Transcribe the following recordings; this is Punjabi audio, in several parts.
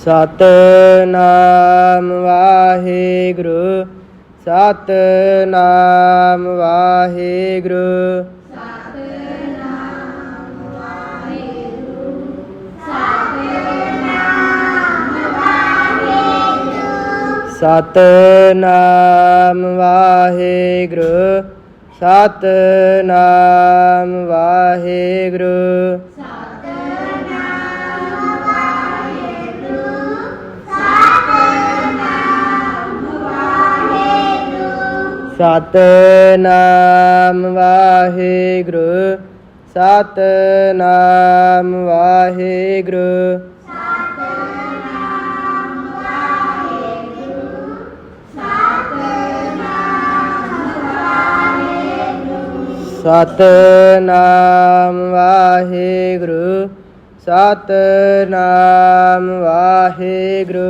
सतनाम वाहेगुरु। सत्म वाहेगुरु। सत्मवाहेगुरु सत्म वाहेगुरु। ਸਤਨਾਮ ਵਾਹਿਗੁਰੂ ਸਤਨਾਮ ਵਾਹਿਗੁਰੂ ਸਤਨਾਮ ਵਾਹਿਗੁਰੂ ਸਤਨਾਮ ਵਾਹਿਗੁਰੂ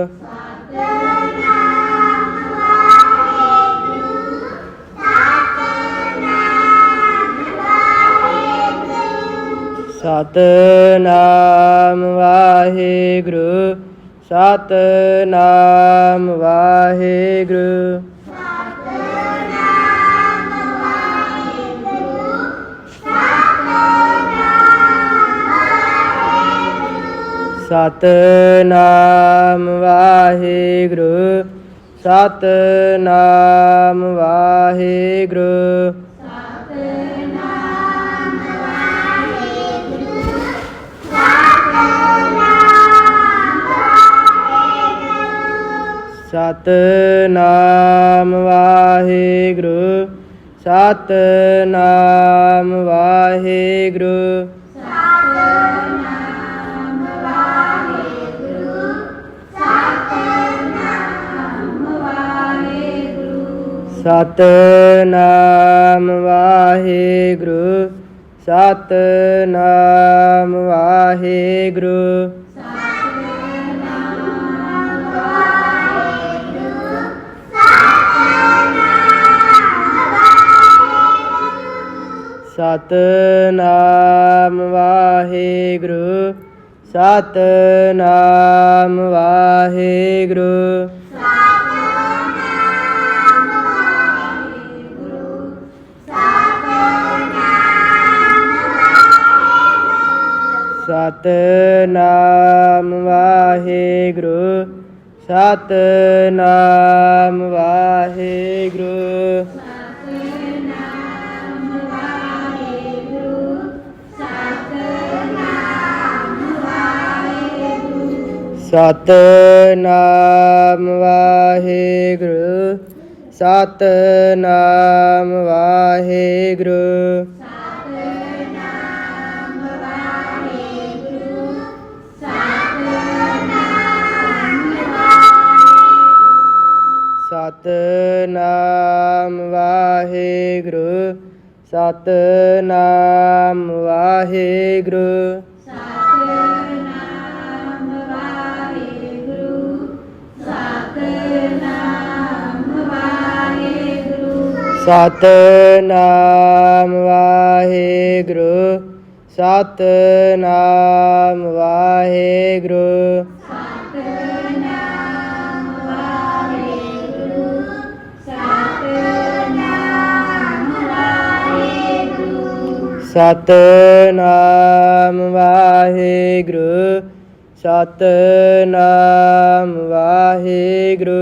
ਸਤਨਾਮ ਵਾਹਿਗੁਰੂ ਸਤਨਾਮ ਵਾਹਿਗੁਰੂ ਸਤਨਾਮ ਵਾਹਿਗੁਰੂ ਸਤਨਾਮ ਵਾਹਿਗੁਰੂ ਸਤਨਾਮ ਵਾਹਿਗੁਰੂ ਸਤਨਾਮ ਵਾਹਿਗੁਰੂ ਸਤਨਾਮ ਵਾਹਿਗੁਰੂ ਸਤਨਾਮ ਵਾਹਿਗੁਰੂ ਸਤਨਾਮ ਵਾਹਿਗੁਰੂ ਸਤਨਾਮ ਵਾਹਿਗੁਰੂ सतनाम वाहे गुरु सतनाम वाहे गुरु सतनाम वाहे गुरु सतनाम वाहे गुरु ਸਤਨਾਮ ਵਾਹਿਗੁਰੂ ਸਤਨਾਮ ਵਾਹਿਗੁਰੂ ਸਤਨਾਮ ਵਾਹਿਗੁਰੂ ਸਤਨਾਮ ਵਾਹਿਗੁਰੂ ਸਤਨਾਮ ਵਾਹਿਗੁਰੂ सतनामवाहेगुरु सत्म वाहेगुरु। सत्मवाहिगुरु सप्तमहेगुरु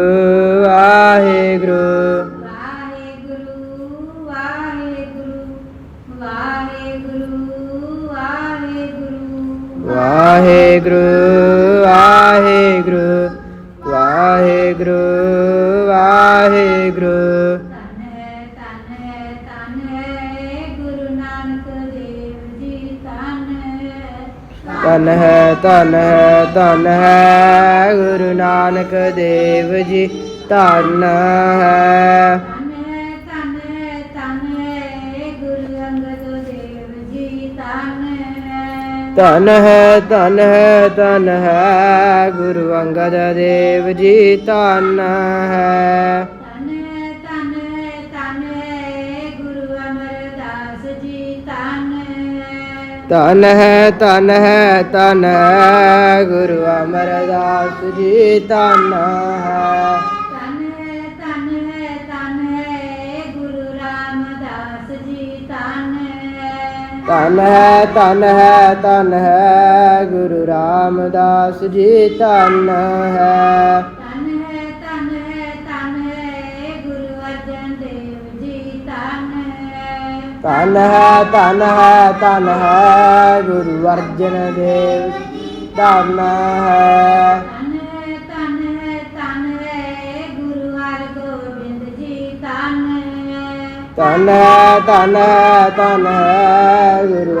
ਵਾਹਿਗੁਰੂ ਵਾਹਿਗੁਰੂ ਵਾਹਿਗੁਰੂ ਵਾਹਿਗੁਰੂ। ਧੰਨ ਹੈ ਧੰਨ ਹੈ ਧੰਨ ਹੈ ਗੁਰੂ ਨਾਨਕ ਦੇਵ ਜੀ ਧੰਨ ਹੈ ਧੰਨ ਹੈ ਧੰਨ ਹੈ ਧੰਨ ਹੈ ਗੁਰੂ ਅੰਗਦ ਦੇਵ ਜੀ ਧੰਨ ਹੈ। ਧੰਨ ਹੈ ਧੰਨ ਹੈ ਧੰਨ ਹੈ ਗੁਰੂ ਅਮਰਦਾਸ ਜੀ ਧੰਨ ਹੈ। ਧੰਨ ਹੈ ਧੰਨ ਹੈ ਧੰਨ ਹੈ ਗੁਰੂ ਰਾਮਦਾਸ ਜੀ ਧੰਨ ਹੈ। ਧੰਨ ਹੈ ਧੰਨ ਹੈ ਧੰਨ ਹੈ ਗੁਰੂ ਅਰਜਨ ਦੇਵ ਧੰਨ ਹੈ। ਧੰਨ ਹੈ ਧੰਨ ਹੈ ਧੰਨ ਹੈ ਗੁਰੂ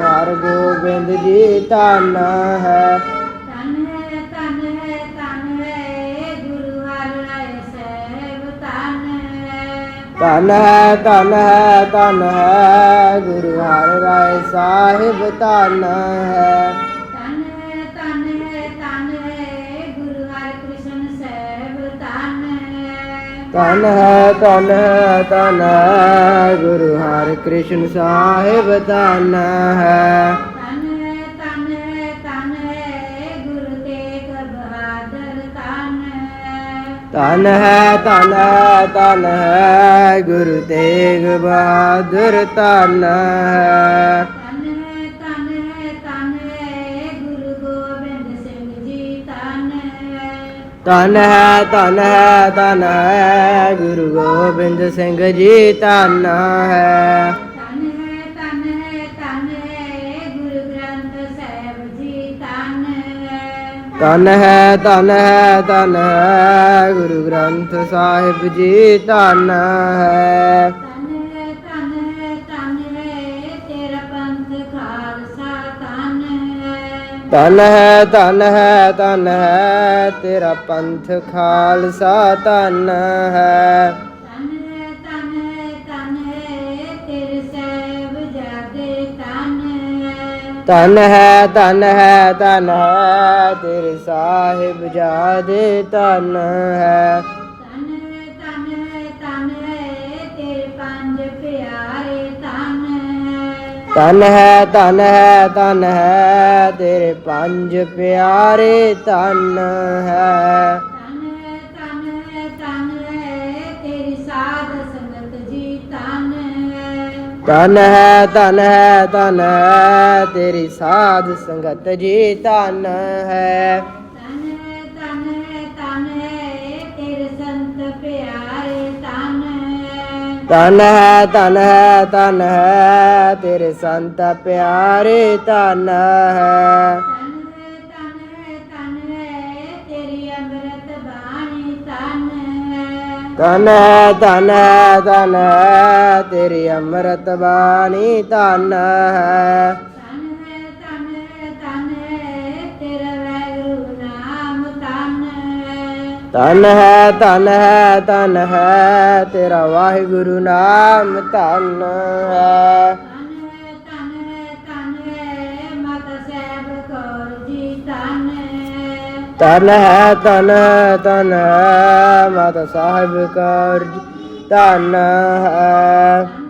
ਹਰਗੋਬਿੰਦ ਜੀ ਧੰਨ ਹੈ। ਧੰਨ ਹੈ ਧੰਨ ਹੈ ਧੰਨ ਹੈ ਗੁਰੂ ਹਰਿ ਰਾਏ ਸਾਹਿਬ ਧੰਨ ਹੈ। ਧੰਨ ਹੈ ਧੰਨ ਹੈ ਧੰਨ ਹੈ ਗੁਰੂ ਹਰਿ ਰਾਏ ਸਾਹਿਬ ਧੰਨ ਹੈ ਧੰਨ ਹੈ ਧੰਨ ਹੈ ਧੰਨ ਹੈ ਗੁਰੂ ਹਰਿ ਕ੍ਰਿਸ਼ਨ ਸਾਹਿਬ ਧੰਨ ਹੈ ਧੰਨ ਹੈ ਧੰਨ ਹੈ ਧੰਨ ਹੈ। ਗੁਰੂ ਹਰਿ ਕ੍ਰਿਸ਼ਨ ਸਾਹਿਬ ਧੰਨ ਹੈ। ਧੰਨ ਹੈ ਧੰਨ ਹੈ ਧੰਨ ਹੈ। ਗੁਰੂ ਤੇਗ ਬਹਾਦਰ ਧੰਨ ਹੈ। ਧੰਨ ਹੈ ਧੰਨ ਹੈ ਧੰਨ ਹੈ। ਗੁਰੂ ਤੇਗ ਬਹਾਦਰ ਧੰਨ ਹੈ। ਧੰਨ ਹੈ ਧੰਨ ਹੈ ਧੰਨ ਹੈ ਧੰਨ ਹੈ ਗੁਰੂ ਗੋਬਿੰਦ ਸਿੰਘ ਜੀ ਧੰਨ ਹੈ। ਧੰਨ ਹੈ ਧੰਨ ਹੈ ਧੰਨ ਹੈ ਗੁਰੂ ਗ੍ਰੰਥ ਸਾਹਿਬ ਜੀ ਧੰਨ ਹੈ। ਧੰਨ ਹੈ ਧੰਨ ਹੈ ਧੰਨ ਹੈ ਗੁਰੂ ਗ੍ਰੰਥ ਸਾਹਿਬ ਜੀ ਧੰਨ ਹੈ। ਧੰਨ ਹੈ ਧੰਨ ਹੈ ਧੰਨ ਹੈ ਤੇਰਾ ਪੰਥ ਖਾਲਸਾ ਧੰਨ ਹੈ। ਧੰਨ ਹੈ ਧੰਨ ਹੈ ਧੰਨ ਹੈ ਤੇਰੇ ਸਾਹਿਬ ਜਾਦੇ ਧੰਨ ਹੈ। ਧੰਨ ਹੈ ਧੰਨ ਹੈ ਧੰਨ ਹੈ ਤੇਰੇ ਸਾਹਿਬ ਜਾਦੇ ਧੰਨ ਹੈ। ਧੰਨ ਹੈ ਧੰਨ ਹੈ ਧੰਨ ਹੈ ਤੇਰੇ ਪੰਜ ਪਿਆਰੇ ਧੰਨ ਹੈ। ਧੰਨ ਹੈ ਧੰਨ ਹੈ ਧੰਨ ਹੈ ਤੇਰੀ ਸਾਧ ਸੰਗਤ ਜੀ ਧੰਨ ਹੈ। ਧੰਨ ਹੈ ਧੰਨ ਹੈ ਧੰਨ ਹੈ ਤੇਰੀ ਸਾਧ ਸੰਗਤ ਜੀ ਧੰਨ ਹੈ। ਧੰਨ ਹੈ ਧੰਨ ਹੈ ਧੰਨ ਹੈ ਤੇਰੇ ਸੰਤ ਪਿਆਰੇ ਧੰਨ ਹੈ। ਧੰਨ ਹੈ ਧੰਨ ਹੈ ਧੰਨ ਹੈ ਤੇਰੀ ਅੰਮ੍ਰਿਤ ਬਾਣੀ ਧੰਨ ਹੈ। ਧੰਨ ਹੈ ਧੰਨ ਹੈ ਧੰਨ ਹੈ ਤੇਰੀ ਅੰਮ੍ਰਿਤ ਬਾਣੀ ਧੰਨ ਹੈ। ਧੰਨ ਹੈ ਧੰਨ ਹੈ ਧੰਨ ਹੈ ਧੰਨ ਹੈ ਤੇਰਾ ਵਾਹਿਗੁਰੂ ਨਾਮ ਧੰਨ ਹੈ। ਧੰਨ ਹੈ ਧੰਨ ਹੈ ਮਾਤਾ ਸਾਹਿਬ ਕੌਰ ਧੰਨ ਹੈ।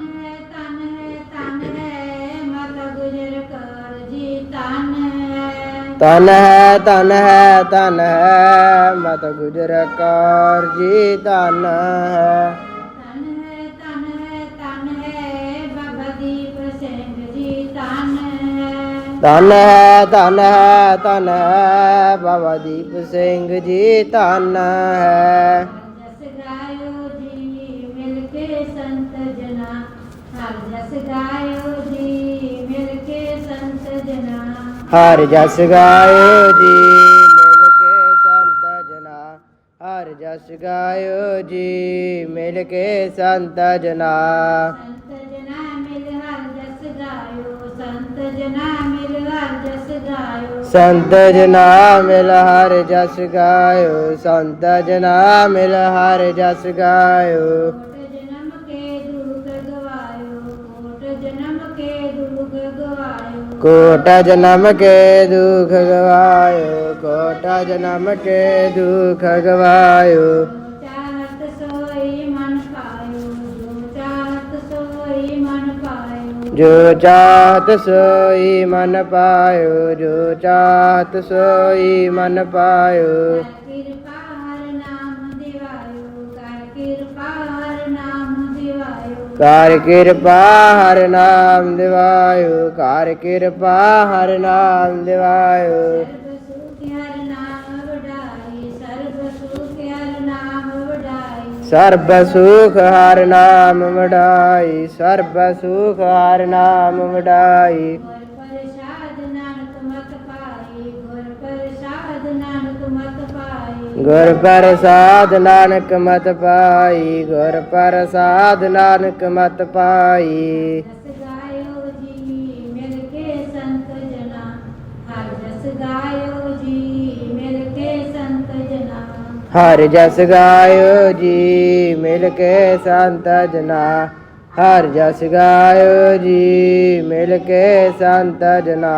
ਧੰਨ ਹੈ ਧੰਨ ਹੈ ਧੰਨ ਹੈ ਮਾਤਾ ਗੁਜਰ ਕੌਰ ਜੀ ਧੰਨ ਹੈ। ਧੰਨ ਹੈ ਧੰਨ ਹੈ ਧੰਨ ਹੈ ਬਾਬਾ ਦੀਪ ਸਿੰਘ ਜੀ ਧੰਨ ਹੈ। ਧੰਨ ਹੈ ਧੰਨ ਹੈ ਧੰਨ ਹੈ ਬਾਬਾ ਦੀਪ ਸਿੰਘ ਜੀ ਧੰਨ ਹੈ ਜਸ ਗਾਇਓ ਜੀ ਮਿਲ ਕੇ ਸੰਤ ਜਨਾ ਹਰ ਜਸ ਗਾਇਓ ਜੀ ਮਿਲ ਕੇ ਸੰਤ ਜਨਾ ਹਰ ਜਸ ਗਾਇਓ ਜੀ ਮਿਲ ਕੇ ਸੰਤ ਜਨਾ। ਹਰ ਜਸ ਗਾਇਓ ਜੀ ਮਿਲ ਕੇ ਸੰਤ ਜਨਾ। ਸੰਤ ਜਨਾ ਮਿਲ ਹਰ ਜਸ ਗਾਇਓ ਸੰਤ ਜਨਾ ਮਿਲ ਹਰ ਜਸ ਗਾਇਓ। ਸੰਤ ਜਨਾ ਮਿਲ ਹਰ ਜਸ ਗਾਇਓ ਸੰਤ ਜਨਾ ਮਿਲ ਹਰ ਜਸ ਗਾਇਓ। ਕੋਟ ਜਨਮ ਕੇ ਦੁਖ ਗਵਾਇਓ ਕੋਟ ਜਨਮ ਕੇ ਦੁਖ ਗਵਾਇਓ। ਚਾਹਤ ਸੋਈ ਮਨ ਪਾਇਓ ਜੋ ਚਾਹਤ ਸੋਈ ਮਨ ਪਾਇਓ। ਜੋ ਚਾਹਤ ਸੋਈ ਮਨ ਪਾਇਓ ਜੋ ਚਾਹਤ ਸੋਈ ਮਨ ਪਾਇਓ। ਕਰ ਕਿਰਪਾ ਹਰ ਨਾਮ ਦਿਵਾਇਓ ਕਰ ਕਿਰਪਾ ਹਰ ਨਾਮ ਦਿਵਾਇਓ, ਕਰ ਕਿਰਪਾ ਹਰ ਨਾਮ ਦਿਵਾਇਓ। ਸਰਬ ਸੁਖ ਹਰ ਨਾਮ ਵਡਾਈ, ਸਰਬ ਸੁਖ ਹਰ ਨਾਮ ਵਡਾਈ ਸਰਬ ਸੁਖ ਹਰ ਨਾਮ ਵਡਾਈ ਗੁਰ ਪ੍ਰਸਾਦ ਨਾਨਕ ਮਤ ਪਾਈ ਗੁਰ ਪ੍ਰਸਾਦ ਪ੍ਰਸਾਦ ਨਾਨਕ ਮਤ ਪਾਈ ਗੁਰ ਪ੍ਰਸਾਦ ਨਾਨਕ ਮਤ ਪਾਈ ਗੁਰ ਪ੍ਰਸਾਦ ਨਾਨਕ ਮਤ ਪਾਈ। ਜਸ ਗਾਇਓ ਜੀ ਮਿਲ ਕੇ ਸੰਤ ਜਨਾ। ਹਰ ਜਸ ਗਾਇਓ ਜੀ ਮਿਲ ਕੇ ਸੰਤ ਜਨਾ। ਹਰ ਜਸ ਗਾਇਓ ਜੀ ਮਿਲ ਕੇ ਸੰਤ ਜਨਾ।